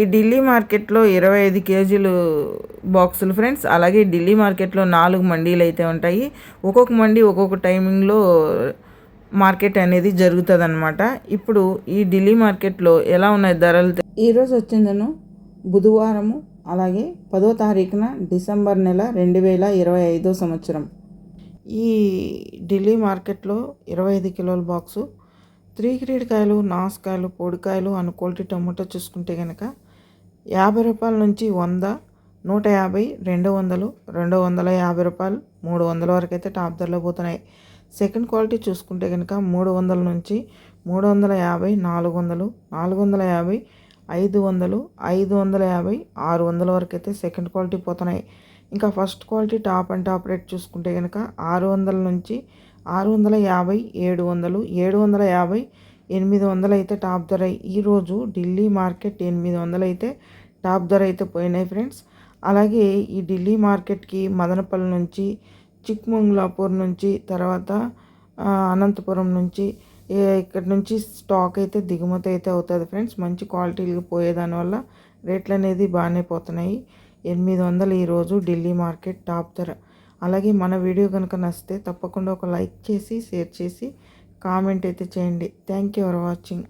ఈ ఢిల్లీ మార్కెట్లో ఇరవై ఐదు కేజీలు బాక్సులు ఫ్రెండ్స్. అలాగే ఢిల్లీ మార్కెట్లో నాలుగు మండీలు అయితే ఉంటాయి. ఒక్కొక్క మండీ ఒక్కొక్క టైమింగ్లో మార్కెట్ అనేది జరుగుతుంది అనమాట ఇప్పుడు ఈ ఢిల్లీ మార్కెట్లో ఎలా ఉన్నాయి ధరలు? ఈరోజు వచ్చిందను బుధవారము అలాగే పదో తారీఖున డిసెంబర్ నెల రెండు వేల ఇరవై ఐదో సంవత్సరం. ఈ ఢిల్లీ మార్కెట్లో ఇరవై ఐదు కిలోల బాక్సు త్రీ గ్రేడ్ కాయలు నాసుకాయలు పొడికాయలు అను క్వాలిటీ చూసుకుంటే కనుక యాభై రూపాయల నుంచి వంద నూట యాభై రెండు వందలు రెండు వందల యాభై రూపాయలు మూడు వందల వరకు అయితే టాప్ ధరలో పోతున్నాయి. సెకండ్ క్వాలిటీ చూసుకుంటే కనుక మూడు వందల నుంచి మూడు వందల యాభై నాలుగు వందలు నాలుగు వందల యాభై ఐదు వందలు ఐదు వందల యాభై ఆరు వందల వరకు అయితే సెకండ్ క్వాలిటీ పోతున్నాయి. ఇంకా first quality top and top rate చూసుకుంటే కనుక ఆరు వందల నుంచి ఆరు వందల యాభై ఏడు వందలు ఏడు వందల యాభై ఎనిమిది వందలు అయితే టాప్ ధర. ఈరోజు ఢిల్లీ మార్కెట్ ఎనిమిది వందలు అయితే టాప్ ధర అయితే పోయినాయి ఫ్రెండ్స్. అలాగే ఈ ఢిల్లీ మార్కెట్కి మదనపల్లి నుంచి చిక్మంగ్లాపూర్ నుంచి తర్వాత అనంతపురం నుంచి ఇక్కడ నుంచి స్టాక్ అయితే దిగుమతి అయితే అవుతుంది ఫ్రెండ్స్. మంచి క్వాలిటీలు పోయేదానివల్ల రేట్లు అనేది బాగానే పోతున్నాయి. ఎనిమిది వందలు ఈరోజు ఢిల్లీ మార్కెట్ టాప్ ధర. అలాగే మన వీడియో కనుక నచ్చితే తప్పకుండా ఒక లైక్ చేసి షేర్ చేసి కామెంట్ అయితే చేయండి. Thank you for watching